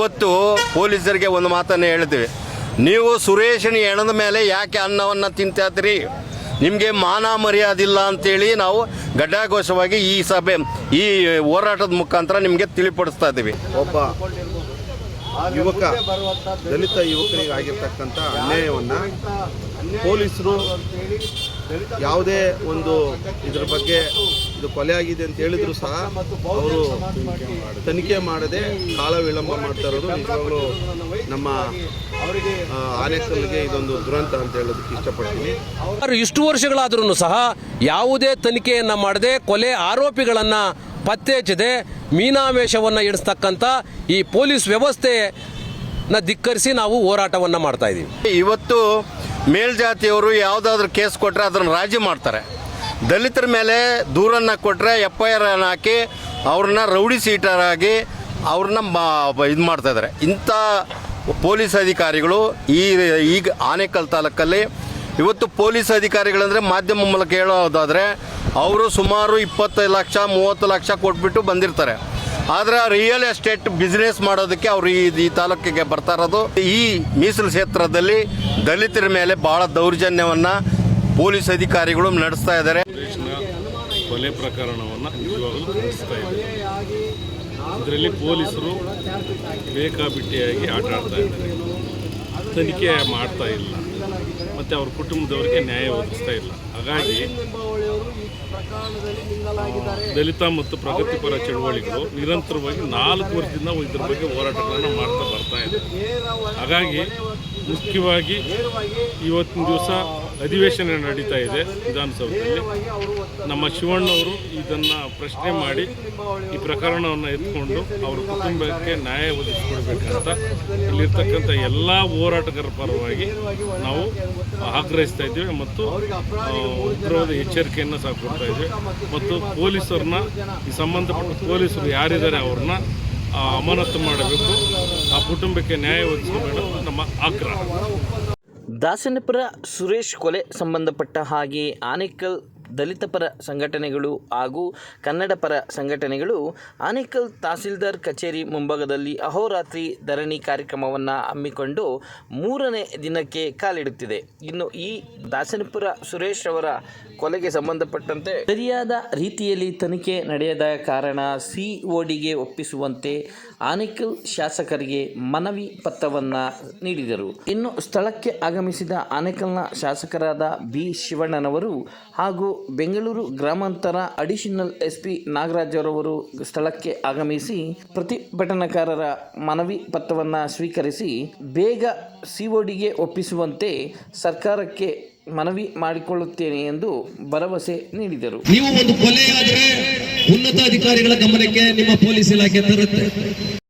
ಇವತ್ತು ಪೊಲೀಸರಿಗೆ ಒಂದು ಮಾತನ್ನು ಹೇಳ್ತೀವಿ ನೀವು ಸುರೇಶನ ಹೆಣದ ಮೇಲೆ ಯಾಕೆ ಅನ್ನವನ್ನು ತಿಂತಾತ್ರಿ ನಿಮಗೆ ಮಾನ ಮರ್ಯಾದಿಲ್ಲ ಅಂತೇಳಿ ನಾವು ಗಡ್ಡಾಘೋಷವಾಗಿ ಈ ಸಭೆ, ಈ ಹೋರಾಟದ ಮುಖಾಂತರ ನಿಮಗೆ ತಿಳಿಪಡಿಸ್ತಾ ಇದ್ದೀವಿ. ಒಬ್ಬ ಯುವಕ, ದಲಿತ ಯುವಕನಿಗೆ ಆಗಿರ್ತಕ್ಕಂಥ ಅನ್ಯಾಯವನ್ನ ಪೊಲೀಸರು ಯಾವುದೇ ಒಂದು ಇದ್ರ ಬಗ್ಗೆ ಇದು ಕೊಲೆ ಆಗಿದೆ ಅಂತ ಹೇಳಿದ್ರು ಸಹ ಅವರು ತನಿಖೆ ಮಾಡದೆ ಕಾಲ ವಿಳಂಬ ಮಾಡ್ತಾ ಇರೋದು ನಿಜವಾಗ್ಲೂ ನಮ್ಮ ಆನೆಕಲ್ಗೆ ಇದೊಂದು ದುರಂತ ಅಂತ ಹೇಳೋದಕ್ಕೆ ಇಷ್ಟಪಡ್ತೀನಿ. ಅವರು ಇಷ್ಟು ವರ್ಷಗಳಾದ್ರೂ ಸಹ ಯಾವುದೇ ತನಿಖೆಯನ್ನು ಮಾಡದೆ ಕೊಲೆ ಆರೋಪಿಗಳನ್ನು ಪತ್ತೆ ಹಚ್ಚದೆ ಮೀನಾವೇಶವನ್ನು ಇಡಿಸ್ತಕ್ಕಂಥ ಈ ಪೊಲೀಸ್ ವ್ಯವಸ್ಥೆನ ಧಿಕ್ಕರಿಸಿ ನಾವು ಹೋರಾಟವನ್ನು ಮಾಡ್ತಾ ಇದ್ದೀವಿ ಇವತ್ತು ಮೇಲ್ಜಾತಿಯವರು ಯಾವುದಾದ್ರೂ ಕೇಸ್ ಕೊಟ್ಟರೆ ಅದನ್ನು ರಾಜಿ ಮಾಡ್ತಾರೆ. ದಲಿತರ ಮೇಲೆ ದೂರನ್ನು ಕೊಟ್ಟರೆ ಎಫ್ ಐ ಆರ್ ಹಾಕಿ ಅವ್ರನ್ನ ರೌಡಿ ಸೀಟರ್ ಆಗಿ ಅವ್ರನ್ನ ಇದು ಮಾಡ್ತಾ ಇದ್ದಾರೆ ಇಂಥ ಪೊಲೀಸ್ ಅಧಿಕಾರಿಗಳು ಈ ಈಗ ಆನೇಕಲ್ ತಾಲೂಕಲ್ಲಿ ಇವತ್ತು ಪೊಲೀಸ್ ಅಧಿಕಾರಿಗಳಂದರೆ ಮಾಧ್ಯಮ ಮೂಲಕ ಹೇಳೋದಾದರೆ ಅವರು ಸುಮಾರು ಇಪ್ಪತ್ತೈದು ಲಕ್ಷ, ಮೂವತ್ತು ಲಕ್ಷ ಕೊಟ್ಬಿಟ್ಟು ಬಂದಿರ್ತಾರೆ. ಆದರೆ ರಿಯಲ್ ಎಸ್ಟೇಟ್ ಬಿಸ್ನೆಸ್ ಮಾಡೋದಕ್ಕೆ ಅವರು ಈ ತಾಲೂಕಿಗೆ ಬರ್ತಾ ಇರೋದು. ಈ ಮೀಸಲು ಕ್ಷೇತ್ರದಲ್ಲಿ ದಲಿತರ ಮೇಲೆ ಬಹಳ ದೌರ್ಜನ್ಯವನ್ನು ಪೊಲೀಸ್ ಅಧಿಕಾರಿಗಳು ನಡೆಸ್ತಾ ಇದ್ದಾರೆ. ಕೊಲೆ ಪ್ರಕರಣವನ್ನು ಇದೆ. ಇದರಲ್ಲಿ ಪೊಲೀಸರು ಬೇಕಾಬಿಟ್ಟಿಯಾಗಿ ಆಟ ಆಡ್ತಾ ಇದ್ದಾರೆ. ತನಿಖೆ ಮಾಡ್ತಾ ಇಲ್ಲ. ಮತ್ತು ಅವ್ರ ಕುಟುಂಬದವರಿಗೆ ನ್ಯಾಯ ಒದಗಿಸ್ತಾ ಇಲ್ಲ. ಹಾಗಾಗಿ ದಲಿತ ಮತ್ತು ಪ್ರಗತಿಪರ ಚಳುವಳಿಗಳು ನಿರಂತರವಾಗಿ ನಾಲ್ಕು ವರ್ಷದಿಂದ ಇದ್ರ ಬಗ್ಗೆ ಹೋರಾಟಗಳನ್ನು ಮಾಡ್ತಾ ಬರ್ತಾ ಇದೆ. ಹಾಗಾಗಿ ಮುಖ್ಯವಾಗಿ ಇವತ್ತಿನ ದಿವಸ ಅಧಿವೇಶನ ನಡೀತಾ ಇದೆ ವಿಧಾನಸೌಧದಲ್ಲಿ. ನಮ್ಮ ಶಿವಣ್ಣವರು ಇದನ್ನು ಪ್ರಶ್ನೆ ಮಾಡಿ ಈ ಪ್ರಕರಣವನ್ನು ಎತ್ಕೊಂಡು ಅವರ ಕುಟುಂಬಕ್ಕೆ ನ್ಯಾಯ ಒದಗಿಸ್ಕೊಡ್ಬೇಕಂತ ಇಲ್ಲಿರ್ತಕ್ಕಂಥ ಎಲ್ಲ ಹೋರಾಟಗಾರ ಪರವಾಗಿ ನಾವು ಆಗ್ರಹಿಸ್ತಾ ಇದ್ದೇವೆ ಮತ್ತು ಉಗ್ರವಾದ ಎಚ್ಚರಿಕೆಯನ್ನು ಸಹ ಕೊಡ್ತಾ ಇದ್ದೇವೆ. ಮತ್ತು ಪೊಲೀಸರನ್ನ ಈ ಸಂಬಂಧಪಟ್ಟ ಪೊಲೀಸರು ಯಾರಿದ್ದಾರೆ ಅವ್ರನ್ನ ಅಮಾನತು ಮಾಡಬೇಕು. ಆ ಕುಟುಂಬಕ್ಕೆ ನ್ಯಾಯ ಒದಗಿಸಬೇಕು ನಮ್ಮ ಆಗ್ರಹ. ದಾಸನಪುರ ಸುರೇಶ್ ಕೊಲೆ ಸಂಬಂಧಪಟ್ಟ ಹಾಗೆ ಆನೇಕಲ್ ದಲಿತ ಪರ ಸಂಘಟನೆಗಳು ಹಾಗೂ ಕನ್ನಡ ಪರ ಸಂಘಟನೆಗಳು ಆನೇಕಲ್ ತಹಸೀಲ್ದಾರ್ ಕಚೇರಿ ಮುಂಭಾಗದಲ್ಲಿ ಅಹೋರಾತ್ರಿ ಧರಣಿ ಕಾರ್ಯಕ್ರಮವನ್ನು ಹಮ್ಮಿಕೊಂಡು ಮೂರನೇ ದಿನಕ್ಕೆ ಕಾಲಿಡುತ್ತಿದೆ. ಇನ್ನು ಈ ದಾಸನಪುರ ಸುರೇಶ್ ಅವರ ಕೊಲೆಗೆ ಸಂಬಂಧಪಟ್ಟಂತೆ ಸರಿಯಾದ ರೀತಿಯಲ್ಲಿ ತನಿಖೆ ನಡೆಯದ ಕಾರಣ ಸಿ ಡಿಗೆ ಒಪ್ಪಿಸುವಂತೆ ಆನೇಕಲ್ ಶಾಸಕರಿಗೆ ಮನವಿ ಪತ್ರವನ್ನು ನೀಡಿದರು. ಇನ್ನು ಸ್ಥಳಕ್ಕೆ ಆಗಮಿಸಿದ ಆನೇಕಲ್ನ ಶಾಸಕರಾದ ಬಿ ಶಿವಣ್ಣನವರು ಹಾಗೂ ಬೆಂಗಳೂರು ಗ್ರಾಮಾಂತರ ಅಡಿಷನಲ್ ಎಸ್ ಪಿ ನಾಗರಾಜರವರು ಸ್ಥಳಕ್ಕೆ ಆಗಮಿಸಿ ಪ್ರತಿಭಟನಾಕಾರರ ಮನವಿ ಪತ್ರವನ್ನು ಸ್ವೀಕರಿಸಿ ಬೇಗ ಸಿಒಡಿಗೆ ಒಪ್ಪಿಸುವಂತೆ ಸರ್ಕಾರಕ್ಕೆ ಮನವಿ ಮಾಡಿಕೊಳ್ಳುತ್ತೇನೆ ಎಂದು ಭರವಸೆ ನೀಡಿದರು. ನೀವು ಒಂದು ಕೊಲೆಯಾದರೆ ಉನ್ನತ ಅಧಿಕಾರಿಗಳ ಗಮನಕ್ಕೆ ನಿಮ್ಮ ಪೊಲೀಸ್ ಇಲಾಖೆ ತರುತ್ತೆ.